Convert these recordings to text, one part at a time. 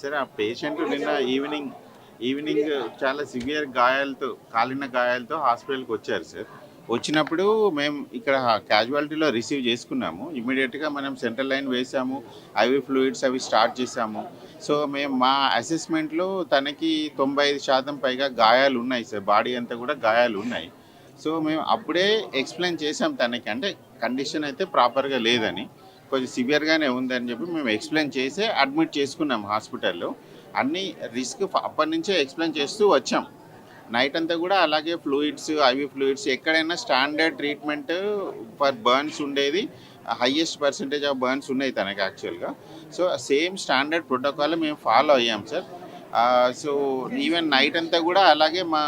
సరే ఆ పేషెంట్ నిన్న ఈవినింగ్ ఈవినింగ్ చాలా సివియర్ గాయాలతో కాలిన గాయాలతో హాస్పిటల్కి వచ్చారు సార్. వచ్చినప్పుడు మేము ఇక్కడ క్యాజువాలిటీలో రిసీవ్ చేసుకున్నాము. ఇమీడియట్గా మనం సెంట్రల్ లైన్ వేసాము. ఐవి ఫ్లూయిడ్స్ అవి స్టార్ట్ చేసాము. సో మేము మా అసెస్మెంట్లో తనకి తొంభై ఐదు శాతం పైగా గాయాలు ఉన్నాయి సార్. బాడీ అంతా కూడా గాయాలు ఉన్నాయి. సో మేము అప్పుడే ఎక్స్ప్లెయిన్ చేసాం తనకి. అంటే కండిషన్ అయితే ప్రాపర్గా లేదని. కొంచెం సివియర్గానే ఉందని చెప్పి మేము ఎక్స్ప్లెయిన్ చేసి అడ్మిట్ చేసుకున్నాం హాస్పిటల్లో. అన్ని రిస్క్ అప్పటి నుంచే ఎక్స్ప్లెయిన్ చేస్తూ వచ్చాం. నైట్ అంతా కూడా అలాగే ఫ్లూయిడ్స్ ఐవి ఫ్లూయిడ్స్ ఎక్కడైనా స్టాండర్డ్ ట్రీట్మెంట్ ఫర్ బర్న్స్ ఉండేది. హయ్యెస్ట్ పర్సంటేజ్ ఆఫ్ బర్న్స్ ఉన్నాయి తనకి యాక్చువల్గా. సో సేమ్ స్టాండర్డ్ ప్రోటోకాల్ మేము ఫాలో అయ్యాం సార్. సో ఈవెన్ నైట్ అంతా కూడా అలాగే మా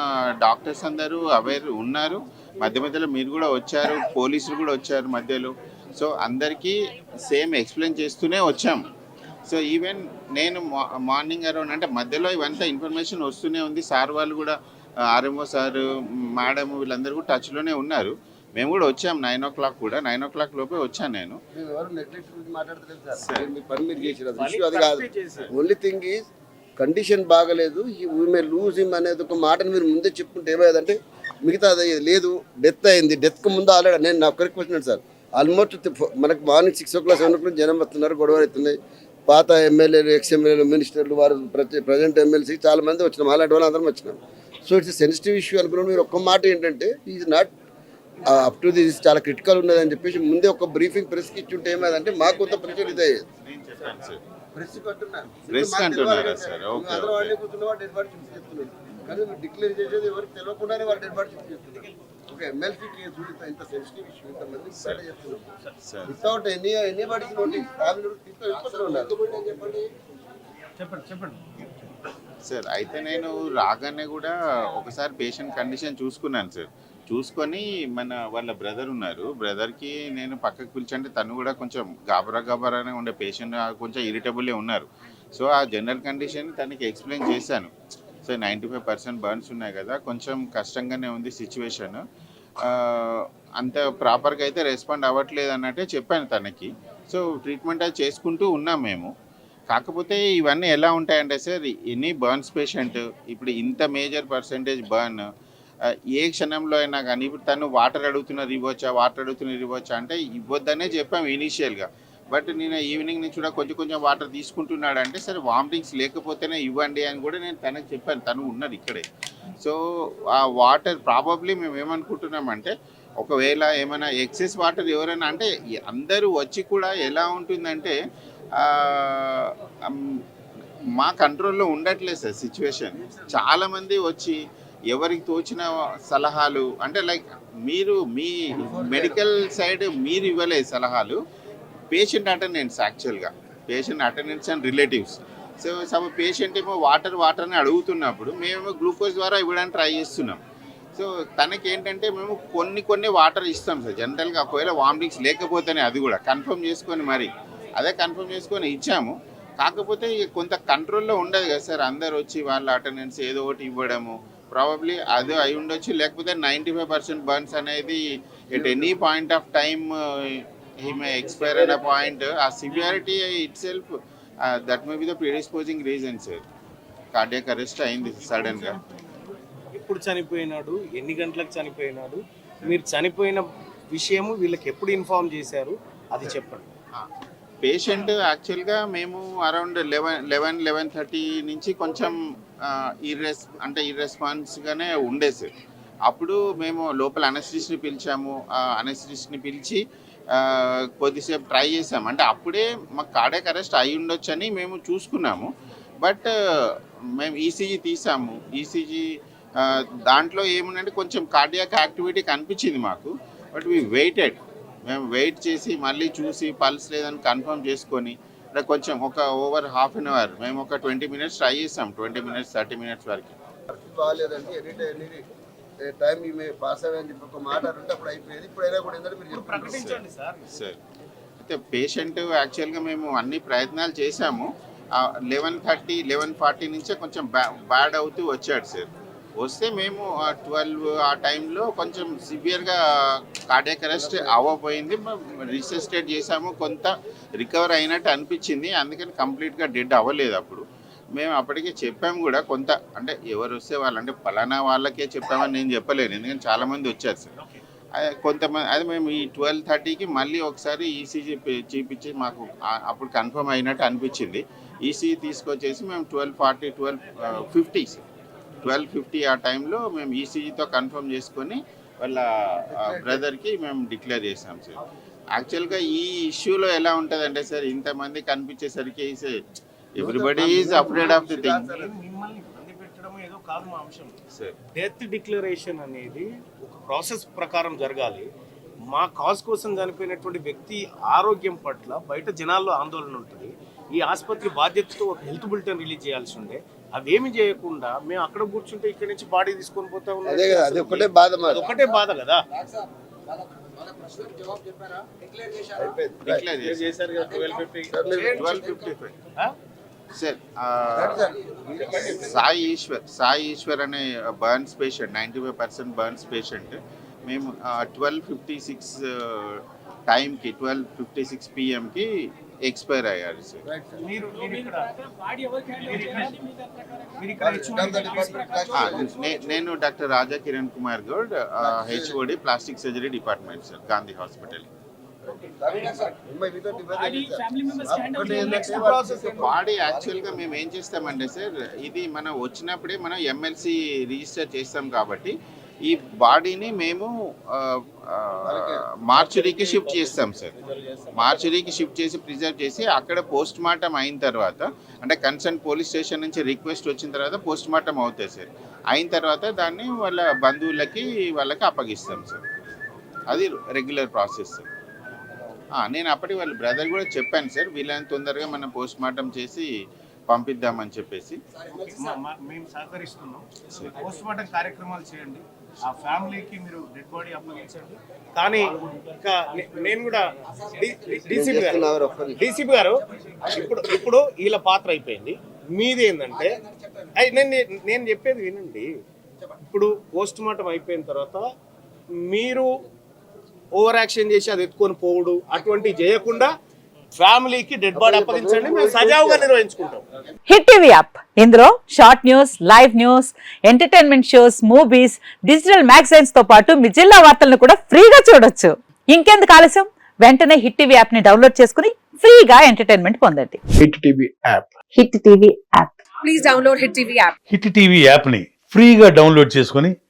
డాక్టర్స్ అందరూ అవేర్ ఉన్నారు. మధ్య మధ్యలో మీరు కూడా వచ్చారు పోలీసులు కూడా వచ్చారు మధ్యలో. సో అందరికీ సేమ్ ఎక్స్ప్లెయిన్ చేస్తూనే వచ్చాం. సో ఈవెన్ నేను మా- మార్నింగ్ అరౌండ్ అంటే మధ్యలో ఇవంతా ఇన్ఫర్మేషన్ వస్తూనే ఉంది. సార్ వాళ్ళు కూడా ఆర్ఎంఓ సార్ మేడం వీళ్ళందరూ కూడా టచ్లోనే ఉన్నారు. మేము కూడా వచ్చాం నైన్ ఓ క్లాక్ కూడా. నైన్ ఓ క్లాక్ లోపే వచ్చాను నేను. మీరు మీరు ఓన్లీ థింగ్ ఈజ్ కండిషన్ బాగలేదు. మే లూజ్ హిమ్ అనేది ఒక మాటను మీరు ముందే చెప్పుకుంటే ఏమయ్యేదంటే మిగతా అది లేదు డెత్ అయింది. డెత్కు ముందు ఆల్రెడీ నేను నా ఒక్కరికి క్వశ్చన్ సార్. ఆల్మోస్ట్ మనకు morning six o'clock seven o'clock జనం వస్తున్నారు గొడవలు అవుతున్నాయి. పాత ఎమ్మెల్యేలు ఎక్స్ ఎమ్మెల్యేలు మినిస్టర్లు వారు ప్రతి ప్రజెంట్ ఎమ్మెల్సీ చాలా మంది వచ్చినాం అలాంటి వాళ్ళు అందరం వచ్చినాం. సో ఇట్స్ సెన్సిటివ్ ఇష్యూ అనుకున్నాం మీరు ఒక్క మాట ఏంటంటే is not up to this చాలా క్రిటికల్ ఉన్నదని చెప్పేసి ముందే ఒక బ్రీఫింగ్ ప్రెస్కి ఇచ్చుంటే ఏమైందంటే మాకు కొంత ప్రెషర్ ఇదే. మీరు డిక్లేర్ చేసేది ఎవరికి తెలియకుండానే వాళ్ళు డెడ్ బాడీ ఒక ఎమ్మెల్సీ కేసు ఇంత సెన్సిటివ్ ఇష్యూ ఇంతమంది బయట without any any bodies notice family తీసుకొని వెళ్ళిపోతూనే ఉన్నారు చెప్పండి చెప్పండి చెప్పండి. సార్ అయితే నేను రాగానే కూడా ఒకసారి పేషెంట్ కండిషన్ చూసుకున్నాను సార్ చూసుకొని మన వాళ్ళ బ్రదర్ ఉన్నారు. బ్రదర్కి నేను పక్కకు పిలిచంటే తను కూడా కొంచెం గాబరా గాబరానే ఉండే పేషెంట్ కొంచెం ఇరిటబుల్లే ఉన్నారు. సో ఆ జనరల్ కండిషన్ తనకి ఎక్స్ప్లెయిన్ చేశాను. So ninety five percent burns ఉన్నాయి కదా కొంచెం కష్టంగానే ఉంది సిచ్యువేషన్ అంత ప్రాపర్గా అయితే రెస్పాండ్ అవ్వట్లేదు అన్నట్టే చెప్పాను తనకి. సో ట్రీట్మెంట్ అది చేసుకుంటూ ఉన్నాం మేము. కాకపోతే ఇవన్నీ ఎలా ఉంటాయంటే సార్ ఎనీ బర్న్స్ పేషెంట్ ఇప్పుడు ఇంత మేజర్ పర్సంటేజ్ బర్న్ ఏ క్షణంలో అయినా కానీ ఇప్పుడు తను వాటర్ అడుగుతున్నారు ఇవ్వచ్చా వాటర్ అడుగుతున్నారు ఇవ్వచ్చా అంటే ఇవ్వద్దనే చెప్పాము ఇనీషియల్గా. బట్ నేను ఈవినింగ్ నుంచి కూడా కొంచెం కొంచెం వాటర్ తీసుకుంటున్నాడు అంటే సరే వామిటింగ్స్ లేకపోతేనే ఇవ్వండి అని కూడా నేను తనకు చెప్పాను. తను ఉన్నది ఇక్కడే. సో ఆ వాటర్ ప్రాబబ్లీ మేము ఏమనుకుంటున్నామంటే ఒకవేళ ఏమైనా ఎక్సెస్ వాటర్ ఎవరైనా అంటే అందరూ వచ్చి కూడా ఎలా ఉంటుందంటే మా కంట్రోల్లో ఉండట్లేదు సార్ సిచ్యువేషన్ చాలామంది వచ్చి ఎవరికి తోచిన సలహాలు అంటే లైక్ మీరు మీ మెడికల్ సైడ్ మీరు ఇవ్వలేదు సలహాలు. పేషెంట్ అటెండెన్స్ యాక్చువల్గా patient attendance and relatives so some patient ఏమో వాటర్ వాటర్ అని అడుగుతున్నప్పుడు మేమేమో గ్లూకోజ్ ద్వారా ఇవ్వడానికి ట్రై చేస్తున్నాం. సో తనకి ఏంటంటే మేము కొన్ని కొన్ని వాటర్ ఇస్తాం సార్. జనరల్గా ఒకవేళ వామిటింగ్స్ లేకపోతేనే అది కూడా. కన్ఫర్మ్ చేసుకొని మరి. అదే కన్ఫర్మ్ చేసుకొని ఇచ్చాము. కాకపోతే ఇక కొంత కంట్రోల్లో ఉండదు కదా సార్. అందరు వచ్చి వాళ్ళ అటెండెన్స్ ఏదో ఒకటి ఇవ్వడము. ప్రాబబ్లీ అది అయి ఉండొచ్చు. లేకపోతే నైంటీ ఫైవ్ పర్సెంట్ బర్న్స్ అనేది at any point of time he may expire అనే పాయింట్ ఆ severity itself that may be the predisposing reason sir cardiac arrest అయింది సడన్గా ఎప్పుడు చనిపోయినాడు? ఎన్ని గంటలకు చనిపోయినాడు? మీరు చనిపోయిన విషయము వీళ్ళకి ఎప్పుడు ఇన్ఫార్మ్ చేశారు? అది చెప్పండి. పేషెంట్ యాక్చువల్గా మేము around eleven eleven eleven thirty నుంచి కొంచెం ఇర్రెస్ అంటే ఇర్రెస్పాన్స్గానే ఉండే సార్ అప్పుడు మేము లోపల అనస్థిస్ట్ని పిలిచాము. అనస్థిస్ట్ని పిలిచి కొద్దిసేపు ట్రై చేసాం అంటే అప్పుడే మాకు కార్డియక్ అరెస్ట్ అయి ఉండొచ్చని మేము చూసుకున్నాము. బట్ మేము ఈసీజీ తీసాము. ఈసీజీ దాంట్లో ఏముందంటే కొంచెం కార్డియాక్ యాక్టివిటీ కనిపించింది మాకు. But we waited. మేము వెయిట్ చేసి మళ్ళీ చూసి పల్స్ లేదని కన్ఫర్మ్ చేసుకొని అంటే కొంచెం ఒక ఓవర్ హాఫ్ అన్ అవర్ మేము ఒక ట్వంటీ మినిట్స్ ట్రై చేసాం. ట్వంటీ మినిట్స్ థర్టీ మినిట్స్ వరకు. టైం ఈమె పాస్ అయ్యని చెప్పి ఒక మాట ఉంటే అప్పుడు అయిపోయేది. ఇప్పుడైనా కూడా ఏంటంటే మీరు. ప్రకటించండి సార్. సార్ అయితే పేషెంట్ యాక్చువల్గా మేము అన్ని ప్రయత్నాలు చేశాము. లెవెన్ థర్టీ లెవెన్ ఫార్టీ నుంచే కొంచెం బ్యా బ్యాడ్ అవుతూ వచ్చాడు సార్. వస్తే మేము ట్వెల్వ్ ఆ టైంలో కొంచెం సివియర్గా కార్డియక్ అరెస్ట్ అవ్వబోయింది. రిసెస్టేట్ చేసాము కొంత రికవర్ అయినట్టు అనిపించింది. అందుకని కంప్లీట్గా డెడ్ అవ్వలేదు అప్పుడు. మేము అప్పటికే చెప్పాము కూడా కొంత అంటే ఎవరు వస్తే వాళ్ళు అంటే పలానా వాళ్ళకే చెప్పామని నేను చెప్పలేను. ఎందుకంటే చాలామంది వచ్చారు సార్. కొంతమంది అది మేము ఈ ట్వెల్వ్ థర్టీకి మళ్ళీ ఒకసారి ఈసీజీ చూపించి మాకు అప్పుడు కన్ఫర్మ్ అయినట్టు అనిపించింది. ఈసీజీ తీసుకొచ్చేసి మేము twelve forty twelve fifty twelve fifty ఆ టైంలో మేము ఈసీజీతో కన్ఫర్మ్ చేసుకొని వాళ్ళ బ్రదర్కి మేము డిక్లేర్ చేసాం సార్. యాక్చువల్గా ఈ ఇష్యూలో ఎలా ఉంటుందంటే సార్ ఇంతమంది కనిపించేసరికి everybody is afraid of the thing నేను మిమ్మల్ని ఇబ్బంది పెట్టడం ఏదో కాదు మా అంశం. సార్ డెత్ డిక్లరేషన్ అనేది ఒక ప్రాసెస్ ప్రకారం జరగాలి. మా కాజ్ కోసం చనిపోయినటువంటి వ్యక్తి ఆరోగ్యం పట్ల బయట జనాల్లో ఆందోళన ఉంటుంది. ఈ ఆసుపత్రి బాధ్యతతో ఒక హెల్త్ బులెటిన్ రిలీజ్ చేయాల్సి ఉండే. అవేమి చేయకుండా మేము అక్కడ కూర్చుంటే ఇక్కడ నుంచి బాడీ తీసుకొని పోతా ఉన్నాం. అదే కదా అది ఒకటే బాధ ఒకటే బాధ కదా. డిక్లేర్ చేశారు? సార్ సాయి ఈశ్వర్ సాయి ఈశ్వర్ అనే burns patient ninety five percent burns patient. మేము ట్వెల్వ్ ఫిఫ్టీ సిక్స్ టైంకి ట్వెల్వ్ ఫిఫ్టీ సిక్స్ పిఎంకి ఎక్స్పైర్ అయ్యారు సార్ నేను doctor Raja Kiran Kumar Goud HOD plastic surgery department sir Gandhi hospital. Body యాక్చువల్గా మేము ఏం చేస్తామంటే సార్ ఇది మనం వచ్చినప్పుడే మనం ఎమ్మెల్సీ రిజిస్టర్ చేస్తాం కాబట్టి ఈ బాడీని మేము మార్చురీకి షిఫ్ట్ చేస్తాం సార్. మార్చురీకి షిఫ్ట్ చేసి ప్రిజర్వ్ చేసి అక్కడ పోస్ట్ మార్టం అయిన తర్వాత అంటే కన్సర్న్ పోలీస్ స్టేషన్ నుంచి రిక్వెస్ట్ వచ్చిన తర్వాత పోస్ట్ మార్టం అవుతాయి సార్. అయిన తర్వాత దాన్ని వాళ్ళ బంధువులకి వాళ్ళకి అప్పగిస్తాం సార్. అది రెగ్యులర్ ప్రాసెస్ సార్. నేను అప్పటి వాళ్ళ బ్రదర్ కూడా చెప్పాను సార్ వీళ్ళని తొందరగా మనం పోస్ట్ మార్టం చేసి పంపిద్దామని చెప్పేసి. మేము సహకరిస్తున్నాం. పోస్ట్ మార్టం కార్యక్రమాలు చేయండి. ఆ ఫ్యామిలీకి మీరు డెడ్ బాడీ అప్పగించండి. కానీ ఇంకా నేను కూడా డీసీపీ గారు డీసీపీ గారు ఇప్పుడు ఇప్పుడు వీళ్ళ పాత్ర అయిపోయింది. మీది ఏంటంటే నేను నేను చెప్పేది వినండి. ఇప్పుడు పోస్ట్ మార్టం అయిపోయిన తర్వాత మీరు ఓవర్ యాక్షన్ చేసి అది ఎత్తుకొని పోవుడు. అటువంటి చేయకుండా ఫ్యామిలీకి డెడ్ బాడీ అప్పగించండి. మేము సజావుగా నిర్వహించుకుంటాం. Hit TV app. ఇందులో short news live news entertainment shows movies digital మ్యాగజైన్స్తో పాటు మీ జిల్లా వార్తలను కూడా ఫ్రీగా చూడొచ్చు. ఇంకెందుకు ఆలస్యం? వెంటనే హిట్ టీవీ యాప్ని డౌన్లోడ్ చేసుకుని ఫ్రీగా ఎంటర్టైన్మెంట్ పొందండి. Hit TV app. Hit TV app. Please download Hit TV app. Hit TV యాప్ని ఫ్రీగా డౌన్లోడ్ చేసుకొని